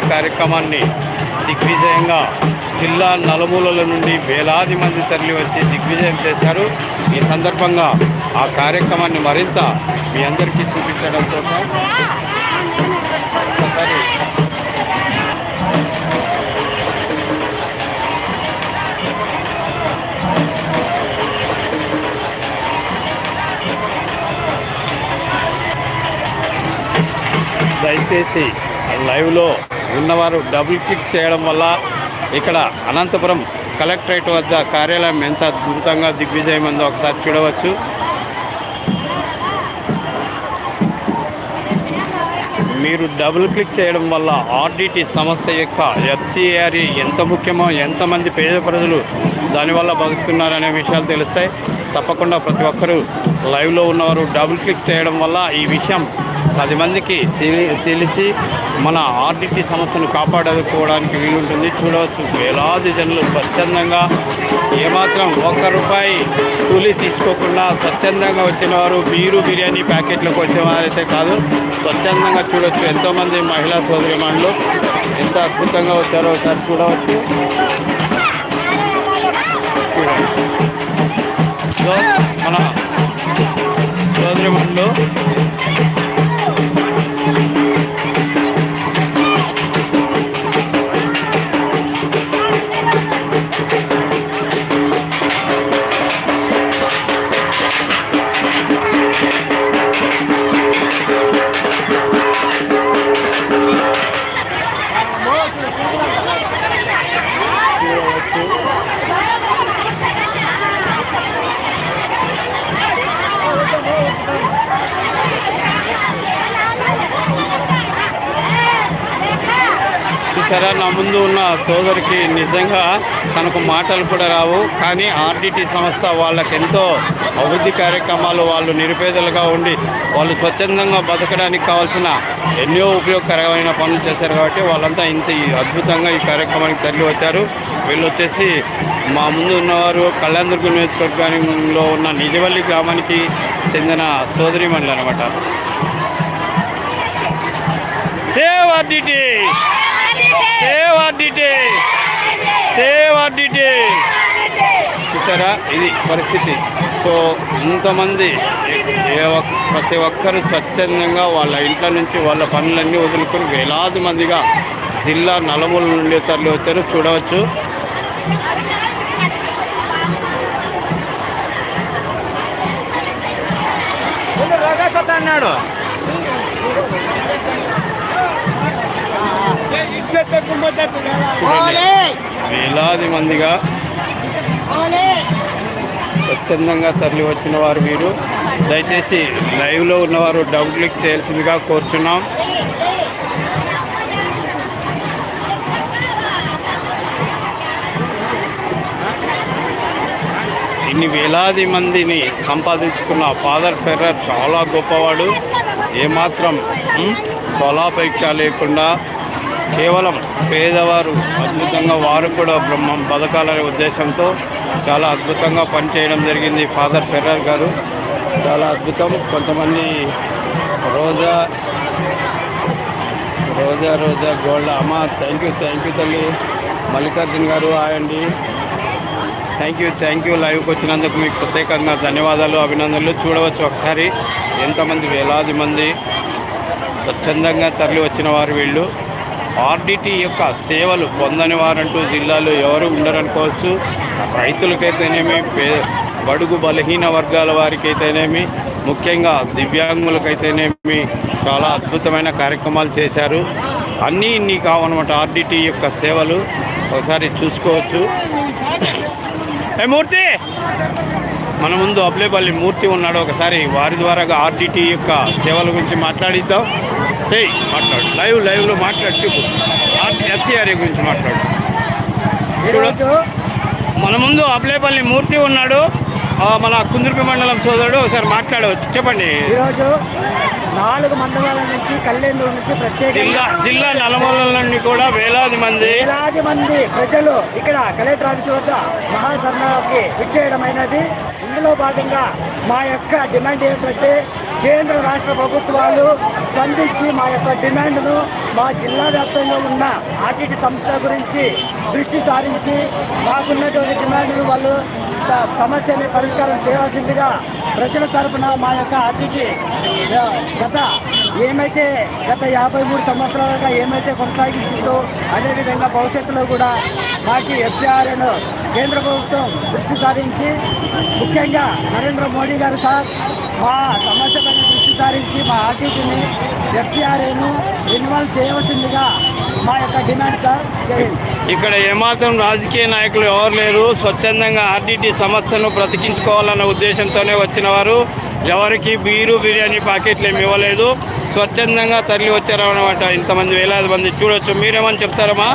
కార్యక్రమాన్ని దిగ్విజయంగా జిల్లా నలుమూలల నుండి వేలాది మంది తరలి వచ్చి దిగ్విజయం చేశారు. ఈ సందర్భంగా ఆ కార్యక్రమాన్ని మరింత మీ అందరికీ చూపించడం కోసం ఒకసారి దయచేసి లైవ్లో ఉన్నవారు డబుల్ క్లిక్ చేయడం వల్ల ఇక్కడ అనంతపురం కలెక్టరేట్ వద్ద కార్యాలయం ఎంత అద్భుతంగా దిగ్విజయం ఉందో ఒకసారి చూడవచ్చు. మీరు డబుల్ క్లిక్ చేయడం వల్ల ఆర్డిటి సంస్థ యొక్క ఎఫ్సిఆర్ఈ ఎంత ముఖ్యమో ఎంతమంది పేద ప్రజలు దానివల్ల బతుకుతున్నారనే విషయాలు తెలుస్తాయి. తప్పకుండా ప్రతి ఒక్కరూ లైవ్లో ఉన్నవారు డబుల్ క్లిక్ చేయడం వల్ల ఈ విషయం పది మందికి తెలి తెలిసి మన ఆర్డిటీ సమస్యను కాపాడుకోవడానికి వీలుంటుంది. చూడవచ్చు. వేలాది జనులు స్వచ్ఛందంగా ఏమాత్రం ఒక్క రూపాయి కూలీ తీసుకోకుండా స్వచ్ఛందంగా వచ్చిన వారు బీరు బిర్యానీ ప్యాకెట్లకు వచ్చేవారైతే కాదు స్వచ్ఛందంగా చూడవచ్చు ఎంతోమంది మహిళా సోదరిమణులు ఎంత అద్భుతంగా వచ్చారో ఒకసారి చూడవచ్చు. సో మన సోదరికి నిజంగా తనకు మాటలు కూడా రావు. కానీ ఆర్డిటి సంస్థ వాళ్ళకి ఎంతో అభివృద్ధి కార్యక్రమాలు వాళ్ళు నిరుపేదలుగా ఉండి వాళ్ళు స్వచ్ఛందంగా బతకడానికి కావాల్సిన ఎన్నో ఉపయోగకరమైన పనులు చేశారు కాబట్టి వాళ్ళంతా ఇంత ఈ అద్భుతంగా ఈ కార్యక్రమానికి తరలి వచ్చారు. వీళ్ళు వచ్చేసి మా ముందు ఉన్నవారు కళ్యాణదుర్గం నియోజకవర్గంలో ఉన్న నిజవల్లి గ్రామానికి చెందిన సోదరి మండలి అనమాట save RDT! Save RDT save RDT చూసారా? ఇది పరిస్థితి. సో ఇంతమంది ఏ ప్రతి ఒక్కరు స్వచ్ఛందంగా వాళ్ళ ఇంట్ల నుంచి వాళ్ళ పనులన్నీ వదులుకొని వేలాది మందిగా జిల్లా నలుమూల నుండి తరలి వచ్చారు. చూడవచ్చు. అన్నాడు. వేలాది మందిగా స్వచ్ఛందంగా తరలి వచ్చిన వారు మీరు దయచేసి లైవ్లో ఉన్నవారు డబుల్ క్లిక్ చేయాల్సిందిగా కోరుచున్నాం. ఇన్ని వేలాది మందిని సంపాదించుకున్న ఫాదర్ ఫెర్రర్ చాలా గొప్పవాడు. ఏమాత్రం స్వలాపేక్ష లేకుండా కేవలం పేదవారు అద్భుతంగా వారు కూడా బ్రహ్మం బతకాలనే ఉద్దేశంతో చాలా అద్భుతంగా పనిచేయడం జరిగింది ఫాదర్ ఫెర్రర్ గారు. చాలా అద్భుతం. కొంతమంది రోజా రోజా రోజా గోల్డ్. అమ్మ థ్యాంక్ యూ థ్యాంక్ యూ తల్లి. మల్లికార్జున్ గారు ఆయండి థ్యాంక్ యూ థ్యాంక్ యూ లైవ్కి వచ్చినందుకు మీకు ప్రత్యేకంగా ధన్యవాదాలు అభినందనలు. చూడవచ్చు ఒకసారి ఎంతమంది వేలాది మంది స్వచ్ఛందంగా తరలి వచ్చిన వారు వీళ్ళు. ఆర్డిటీ యొక్క సేవలు పొందని వారంటూ జిల్లాలో ఎవరు ఉండరనుకోవచ్చు. రైతులకైతేనేమి పే బడుగు బలహీన వర్గాల వారికైతేనేమి ముఖ్యంగా దివ్యాంగులకైతేనేమి చాలా అద్భుతమైన కార్యక్రమాలు చేశారు. అన్నీ ఇన్ని కావనమాట ఆర్డీటీ యొక్క సేవలు. ఒకసారి చూసుకోవచ్చు. ఏ మూర్తి! మన ముందు అబ్లేపల్లి మూర్తి ఉన్నాడు. ఒకసారి వారి ద్వారా ఆర్డిటీ యొక్క సేవల గురించి మాట్లాడిద్దాం. ఏయ్ మాట్లాడు. లైవ్ లైవ్లో మాట్లాడు చెప్పు. ఎఫ్సిఆర్ఏ గురించి మాట్లాడు. చూడు. ఈరోజు మన ముందు అబ్లేపల్లి మూర్తి ఉన్నాడు. మన కుందుర్పి మండలం సోదరుడు ఒకసారి మాట్లాడవచ్చు. చెప్పండి. ఈరోజు నాలుగు మండలాల నుంచి కళ్యాణూరు నుంచి జిల్లా ప్రత్యేకంగా జిల్లా నలుమూలల నుండి కూడా వేలాది మంది. వేలాది మంది ప్రజలు ఇక్కడ కలెక్టర్ ఆఫీస్ వద్ద మహాధర్నాకి విచ్చేయడమైనది ఇందులో భాగంగా మా యొక్క డిమాండ్ ఏంటంటే కేంద్ర రాష్ట్ర ప్రభుత్వాలు స్పందించి మా యొక్క డిమాండ్ను మా జిల్లా వ్యాప్తంగా ఉన్న ఆర్టీటీ సంస్థ గురించి దృష్టి సారించి మాకున్నటువంటి డిమాండ్ను వాళ్ళు స- సమస్యని పరిష్కారం చేయాల్సిందిగా ప్రజల తరపున మా యొక్క ఆర్టీటీ గత ఏమైతే గత యాభై మూడు సంవత్సరాలుగా ఏమైతే కొనసాగించిందో అదేవిధంగా భవిష్యత్తులో కూడా మాకు ఎఫ్సిఆర్ఎన్ కేంద్ర ప్రభుత్వం దృష్టి సారించి ముఖ్యంగా నరేంద్ర మోడీ గారు సార్ మా సమస్యపైన దృష్టి సారించి మా ఆర్టీసీని ఎఫ్సిఆర్ఏను రెన్యువల్ చేయవలసిందిగా మా యొక్క డిమాండ్ సార్. జై ఇక్కడ ఏమాత్రం రాజకీయ నాయకులు ఎవరు లేరు. స్వచ్ఛందంగా ఆర్టీటీ సంస్థను బ్రతికించుకోవాలన్న ఉద్దేశంతోనే వచ్చిన వారు. ఎవరికి బీరు బిర్యానీ ప్యాకెట్లు ఏమి ఇవ్వలేదు. స్వచ్ఛందంగా తరలి వచ్చారు అనమాట ఇంతమంది వేలాది మంది చూడొచ్చు. మీరేమని చెప్తారమ్మా?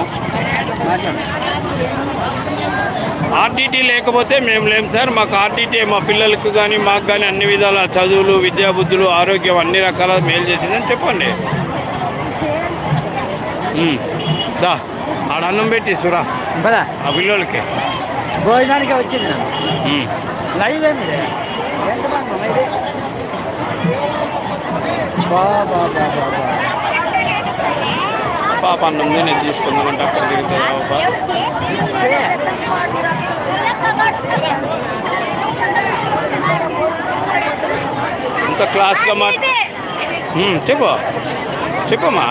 ఆర్టీటీ లేకపోతే మేము లేం సార్. మాకు ఆర్టీటీ మా పిల్లలకు కానీ మాకు కానీ అన్ని విధాల చదువులు విద్యాబుద్ధులు ఆరోగ్యం అన్ని రకాల మేలు చేసిందని చెప్పండి. దా ఆడ అన్నం పెట్టి సురా. ఆ పిల్లలకి భోజనానికి వచ్చింది. లైవ్ ఏమి పాప అన్నం నేను తీసుకుందామంటే అక్కడ తిరిగితే పాప? ఇంత క్లాస్గా మా ఉమ్, చెప్పు. చెప్పమ్మా.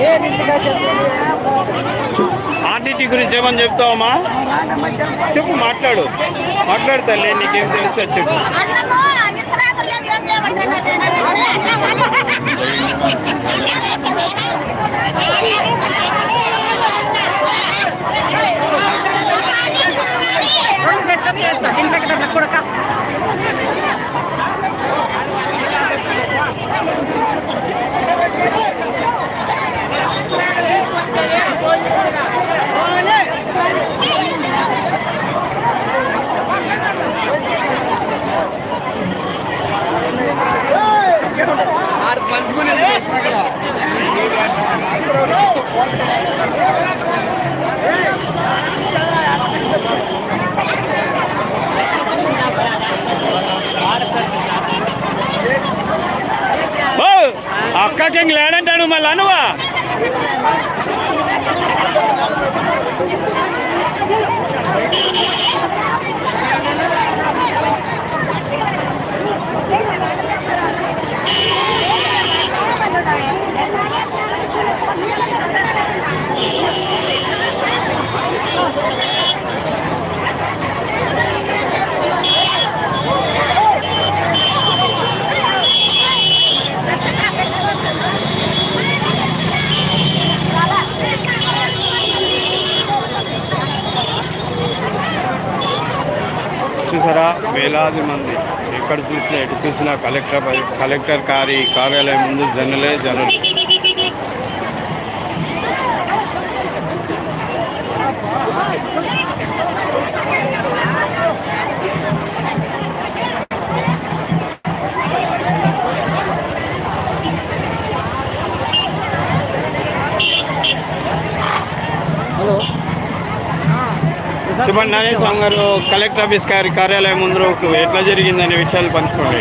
ఏ నిండుగా చెప్తుంది? ఆర్టీటీ గురించి ఏమని చెప్తావమ్మా? చెప్పు మాట్లాడు. మాట్లాడు తల్లి నీకేం తెలుసా చెప్పు అన్నము ఇతరాకులు లేవు, ఏం ఓ అక్కకి ఇంక లేడంటాడు మళ్ళీ అనువా చూసారా వేలాది మంది ఎక్కడ చూసినా ఎటు చూసినా కలెక్టర్ కలెక్టర్ కారి కార్యాలయం ముందు జనలే జనలు. నరేష్ స్వామి గారు కలెక్టర్ ఆఫీస్ గారి కార్యాలయం ముందు ఎట్లా జరిగిందనే విషయాలు పంచుకోండి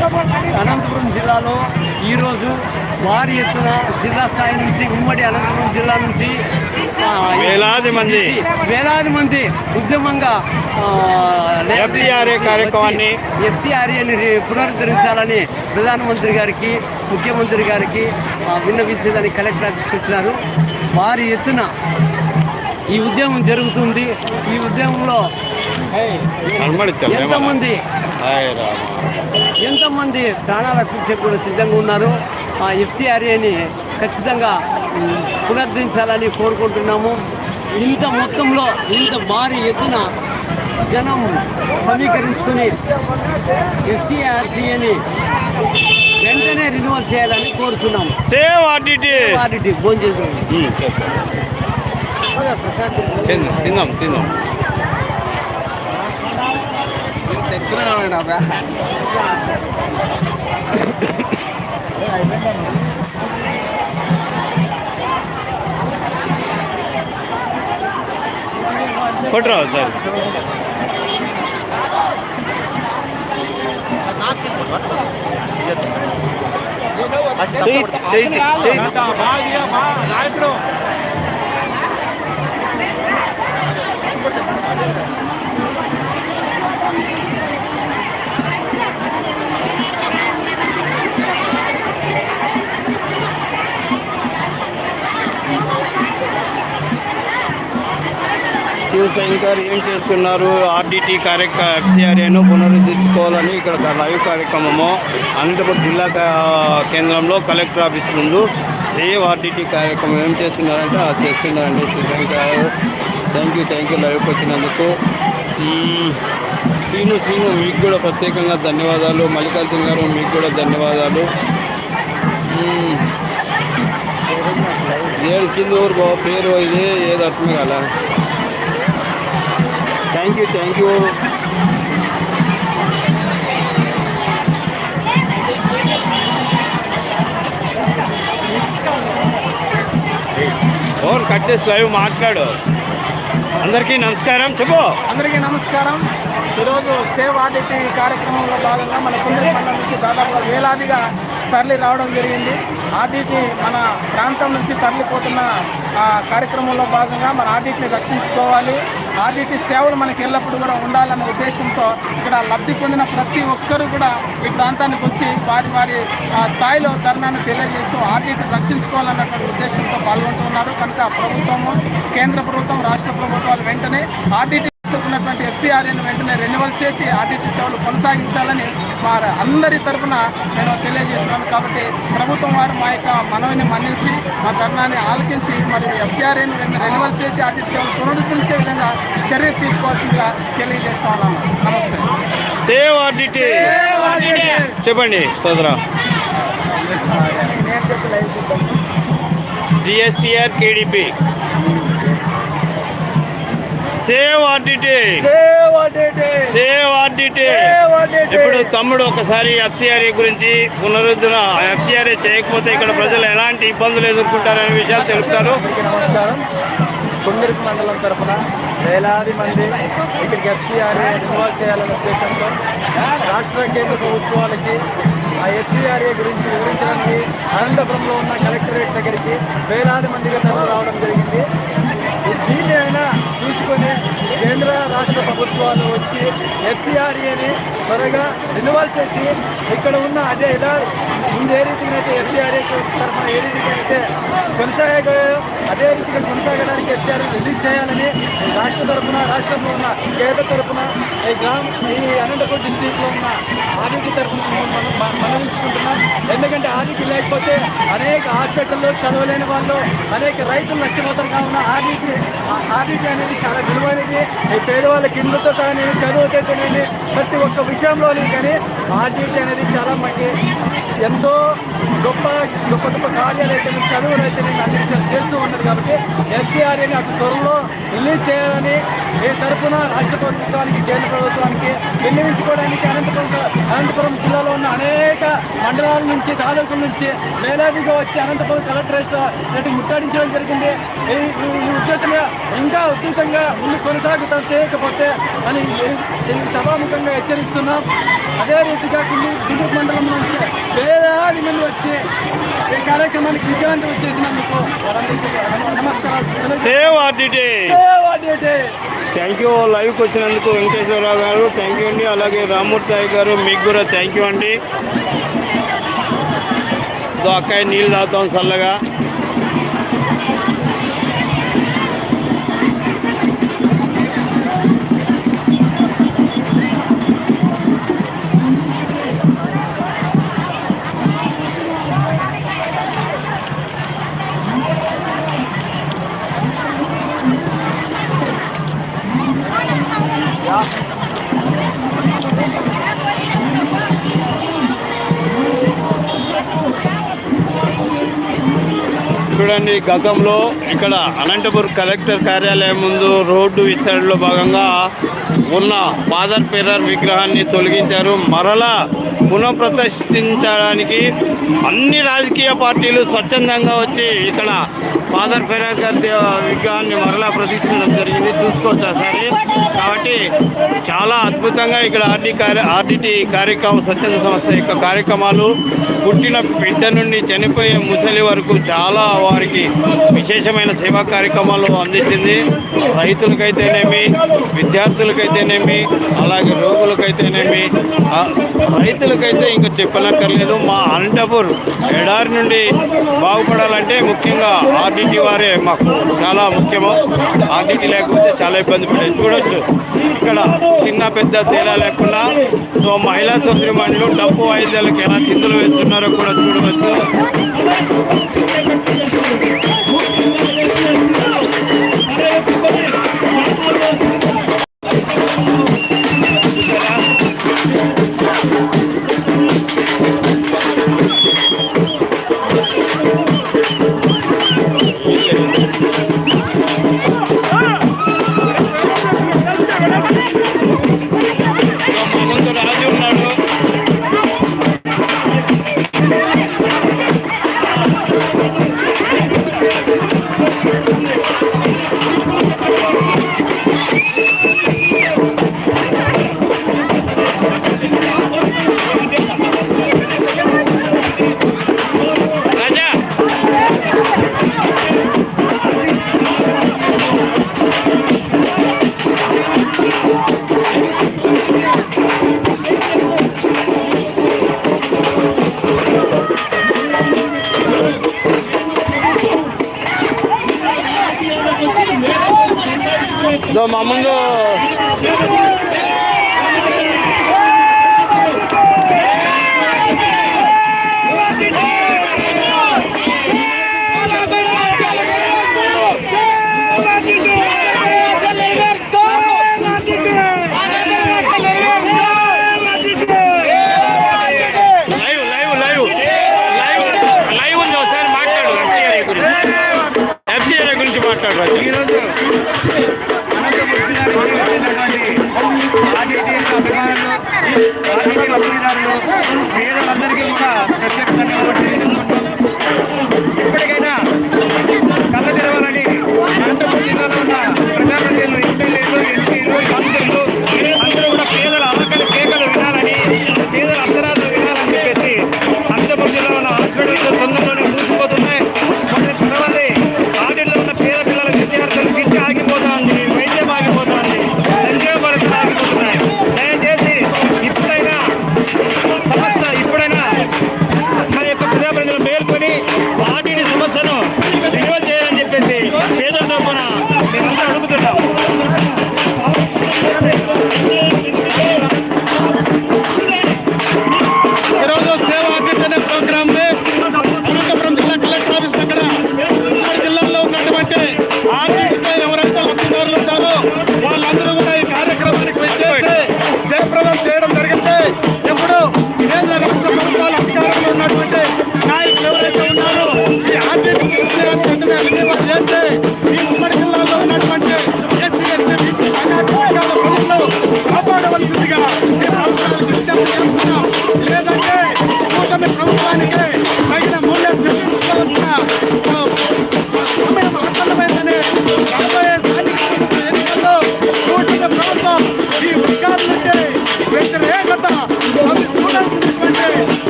అనంతపురం జిల్లాలో ఈరోజు భారీ ఎత్తున జిల్లా స్థాయి నుంచి ఉమ్మడి అనంతపురం జిల్లా నుంచి వేలాది మంది. వేలాది మంది ఉద్యమంగా FCRA కార్యక్రమాన్ని ఎఫ్సిఆర్ఏని పునరుద్ధరించాలని ప్రధానమంత్రి గారికి ముఖ్యమంత్రి గారికి విన్నవించేదని కలెక్టర్ ఆఫీస్కి వచ్చినారు భారీ ఎత్తున ఈ ఉద్యమం జరుగుతుంది. ఈ ఉద్యమంలో ఎంతమంది ఎంతమంది ప్రాణాలకు కూడా సిద్ధంగా ఉన్నారు? ఆ ఎఫ్సిఆర్ఏని ఖచ్చితంగా పునరుద్ధరించాలని కోరుకుంటున్నాము. ఇంత మొత్తంలో ఇంత భారీ ఎత్తున జనం సమీకరించుకుని ఎఫ్సిఆర్సీని వెంటనే రిన్యూవల్ చేయాలని కోరుతున్నాము సేవ్ ఆర్టీటీ వాటి భోజనం ప్రశాంత్ తిందాం తిందాం తిందాం కొట్టురావు సార్ చేయి చేయి చెయ్యి. శంకర్ ఏం చేస్తున్నారు? ఆర్డిటి కార్యక్రమ ఎఫ్సిఆర్ఏను పునరుద్ధరించుకోవాలని ఇక్కడ లైవ్ కార్యక్రమము అనంతపురం జిల్లా కేంద్రంలో కలెక్టర్ ఆఫీస్ ముందు సేవ్ ఆర్డిటి కార్యక్రమం ఏం చేస్తున్నారంటే అది చేస్తున్నారండి Sivasankar thank you thank you లైవ్కి వచ్చినందుకు. సీను సీను మీకు కూడా ప్రత్యేకంగా ధన్యవాదాలు. మల్లికార్జున గారు మీకు కూడా ధన్యవాదాలు. ఏడు కింద ఊరు బాబు పేరు ఇది ఏది అర్థం కాలే? Thank you thank you phone cut చేసి లైవ్ మాట్లాడు. అందరికీ నమస్కారం చెప్పు. అందరికీ నమస్కారం. ఈరోజు సేవ్ ఆడిట్ ఈ కార్యక్రమంలో భాగంగా మన కుందరి మండలం నుంచి దాదాపుగా వేలాదిగా తరలి రావడం జరిగింది. ఆర్డీటీ మన ప్రాంతం నుంచి తరలిపోతున్న ఆ, కార్యక్రమంలో భాగంగా మన ఆడిట్ని రక్షించుకోవాలి. ఆడిట్ సేవలు మనకి ఎల్లప్పుడూ కూడా ఉండాలన్న ఉద్దేశంతో ఇక్కడ లబ్ధి పొందిన ప్రతి ఒక్కరూ కూడా ఈ ప్రాంతానికి వచ్చి వారి వారి స్థాయిలో ధర్నాన్ని తెలియజేస్తూ ఆడిట్ రక్షించుకోవాలన్నటువంటి ఉద్దేశంతో పాల్గొంటున్నారు కనుక ప్రభుత్వము కేంద్ర ప్రభుత్వం రాష్ట్ర ప్రభుత్వాలు వెంటనే ఆర్డిటి ఉన్నటువంటి ఎఫ్సిఆర్ఏని వెంటనే రెన్యువల్ చేసి ఆర్డిటి సేవలు కొనసాగించాలని వారి అందరి తరపున నేను తెలియజేస్తున్నాను. కాబట్టి ప్రభుత్వం వారు మా యొక్క మనవిని మన్నించి మా ధర్నాన్ని ఆలకించి మరి ఎఫ్సిఆర్ఏని రెన్యువల్ చేసి ఆర్డిటి సేవలు పునరుద్ధరించే విధంగా చర్య తీసుకోవాల్సిందిగా తెలియజేస్తా ఉన్నాను. నమస్తే. Save RDT. చెప్పండి సోదరా. GSTR KDP. Save RDT. Save RDT. Save ఇప్పుడు తమ్ముడు ఒకసారి ఎఫ్సిఆర్ఏ గురించి పునరుద్ధరణ ఎఫ్సిఆర్ఏ చేయకపోతే ఇక్కడ ప్రజలు ఎలాంటి ఇబ్బందులు ఎదుర్కొంటారనే విషయాలు తెలుపుతారు. కుందరికి మండలం తరఫున వేలాది మంది ఇక్కడికి ఎఫ్సీఆర్ఏ ఇన్వాల్వ్ చేయాలనే ఉద్దేశంతో రాష్ట్ర కేంద్ర ప్రభుత్వాలకి ఆ ఎఫ్సీఆర్ఏ గురించి వివరించడానికి అనంతపురంలో ఉన్న కలెక్టరేట్ దగ్గరికి వేలాది మందిగా తరలి రావడం జరిగింది. దీన్ని అయినా చూసుకొని కేంద్ర రాష్ట్ర ప్రభుత్వాలు వచ్చి ఎఫ్సిఆర్ఏని త్వరగా రినివాల్ చేసి ఇక్కడ ఉన్న అదే ఇలా ముందు ఏ రీతికైతే ఎఫ్సిఆర్ఏ ఎఫ్సీఆర్ఏ తరఫున ఏ రీతికైతే అయితే కొనసాగాయో అదే రీతిగా కొనసాగడానికి ఎఫ్సిఆర్ఏ రిలీజ్ చేయాలని రాష్ట్ర తరఫున రాష్ట్రంలో ఉన్న కేంద్ర తరఫున ఈ గ్రామ ఈ అనంతపురం డిస్టిక్లో ఉన్న ఆర్డీటీ తరఫున మనం మనం మనవించుకుంటున్నాం. ఎందుకంటే ఆర్డీటీ లేకపోతే అనేక హాస్పిటల్లో చదవలేని వాళ్ళు అనేక రైతులు నష్టపోతారు. కావున ఆర్డీటీ ఆర్డీటీ అనేది చాలా విలువైనది. ఈ పేదవాళ్ళకి ఇండ్లతో సహా నేను చదువుకైతేనేమి ప్రతి ఒక్క విషయంలోని కానీ ఆర్డీటీ అనేది చాలా మనకి ఎంతో గొప్ప గొప్ప గొప్ప కార్యాలు అయితే చదువులు అయితే నేను అన్ని విషయాలు చేస్తూ ఉంటారు కాబట్టి ఎఫ్సీఆర్ఏని అటు త్వరలో రిలీజ్ చేయాలని ఏ తరఫున రాష్ట్ర ప్రభుత్వానికి కేంద్ర ప్రభుత్వానికి విన్నవించుకోవడానికి అనంతపురం అనంతపురం జిల్లాలో ఉన్న అనేక మండలాల నుంచి తాలూకుల నుంచి వేలాదిగా వచ్చి అనంతపురం కలెక్టరేట్ నేటి ముట్టడించడం జరిగింది. ఈ ఉద్యోగ ఉద్యోగం ఇంకా ఉధృతంగా ముందు కొనసాగుతాం చేయకపోతే అని ఈ సభాముఖంగా హెచ్చరిస్తున్నాం. అదే రీతిగా గుంటూరు గుంటూరు మండలం నుంచి వేలాది మంది వచ్చి ఈ కార్యక్రమానికి విజయవంతం చేసినందుకు వారందరికీ నమస్కారాలు save RDT. Save RDT. Thank you లైవ్కి వచ్చినందుకు వెంకటేశ్వరరావు గారు. థ్యాంక్ యూ అండి. అలాగే రామూర్తి గారు మీకు కూడా థ్యాంక్ యూ అండి. అక్కాయి నీళ్ళు తాగుతాం చల్లగా. చూడండి గతంలో ఇక్కడ అనంతపురం కలెక్టర్ కార్యాలయం ముందు రోడ్డు విస్తరణలో భాగంగా ఉన్న ఫాదర్ పెర్రర్ విగ్రహాన్ని తొలగించారు. మరలా పునఃప్రతిష్ఠించడానికి అన్ని రాజకీయ పార్టీలు స్వచ్ఛందంగా వచ్చి ఇక్కడ ఫాదర్ ఫెరాకర్ విగ్రహాన్ని మరలా ప్రతిష్ఠించడం జరిగింది. చూసుకోవచ్చు ఒకసారి. కాబట్టి చాలా అద్భుతంగా ఇక్కడ ఆర్టీ కార్య ఆర్టీటీ కార్యక్రమం స్వచ్ఛంద సంస్థ యొక్క కార్యక్రమాలు పుట్టిన బిడ్డ నుండి చనిపోయే ముసలి వరకు చాలా వారికి విశేషమైన సేవా కార్యక్రమాలు అందించింది. రైతులకైతేనేమి విద్యార్థులకైతేనేమి అలాగే రోగులకైతేనేమి. రైతులకైతే ఇంకా చెప్పనక్కర్లేదు. మా అనంతపూర్ ఎడారి నుండి బాగుపడాలంటే ముఖ్యంగా ఆర్టీ ఆర్డిటీ వారే మాకు చాలా ముఖ్యము. ఆర్డిటీ లేకపోతే చాలా ఇబ్బంది పడేది చూడొచ్చు. ఇక్కడ చిన్న పెద్ద తేడా లేకుండా సో మహిళా సుబ్రహ్మణ్యులు డబ్బు వాయిద్యాలకు ఎలా చింతలు వేస్తున్నారో కూడా చూడవచ్చు.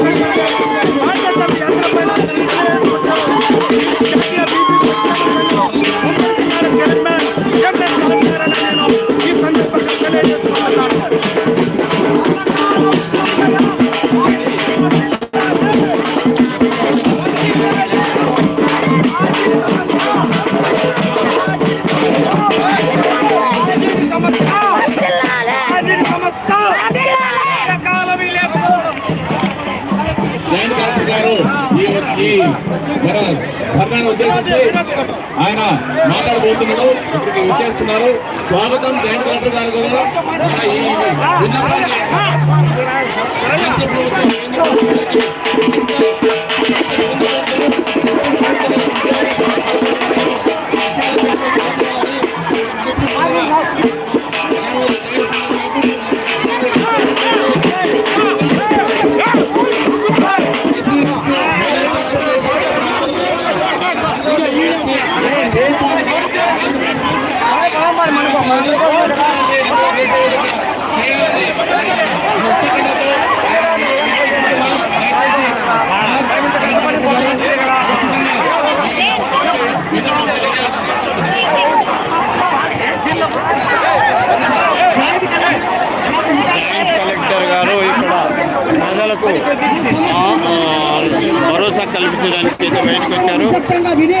¡Váyate, ఉద్దేశించి ఆయన మాట్లాడబోతున్నాడు ఇక్కడికి విచ్చేస్తున్నారు. స్వాగతం జాయింట్ కలెక్టర్ గారు కూడా రైతులకు ఆ, ఆ, భరోసా కల్పించడానికి అయితే బయటకు వచ్చారు చట్టంగా విని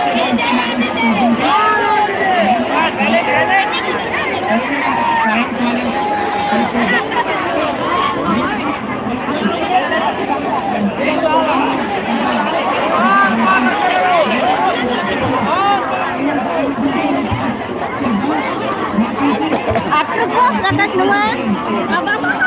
గారికి ఎస్సీఐ రెన్యువల్ చేసే విధంగా మనకు